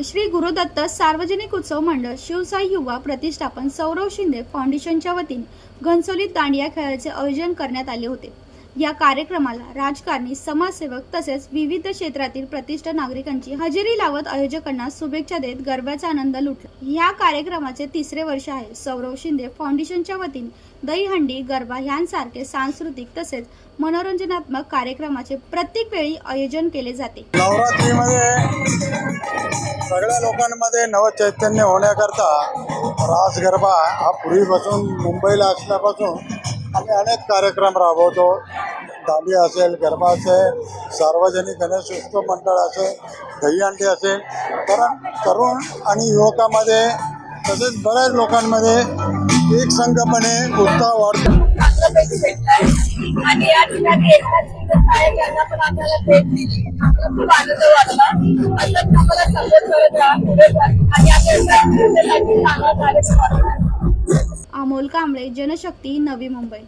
श्री गुरुदत्त सार्वजनिक उत्सव मंडळ शिवसाई युवा प्रतिष्ठापन सौरव शिंदे फाउंडेशनच्या वतीने घनसोलीत दांडिया खेळाचे आयोजन करण्यात आले होते. या कार्यक्रमाला राजकारणी समाजसेवक तसेच विविध क्षेत्रातील प्रतिष्ठा नागरिकांची हजेरी लावत आयोजकांना शुभेच्छा देत गरब्याचा आनंद लुटला. या कार्यक्रमाचे तिसरे वर्ष आहे. सौरव शिंदे फाउंडेशनच्या वतीने दहीहंडी गरबा यांसारखे सांस्कृतिक तसेच मनोरंजनात्मक कार्यक्रमाचे प्रत्येक वेळी आयोजन केले जाते. नवरात्रीमध्ये सगळ्या लोकांमध्ये नवचैतन्य होण्याकरता रास गरबा हा पूर्वीपासून मुंबईला असल्यापासून आम्ही अनेक कार्यक्रम राबवतो. दांडी असेल गरबा असेल सार्वजनिक गणेशोत्सव मंडळ असेल दहीहंडी असेल. कारण तरुण आणि युवकामध्ये तसेच बऱ्याच लोकांमध्ये एक संघपणे उत्साह वाढतो. भेट दिली खूप आनंद वाटला असंच आम्हाला सपोर्ट करत राहा पुढे आणि चांगला कार्यक्रम अमोल कांबळे जनशक्ती नवी मुंबई.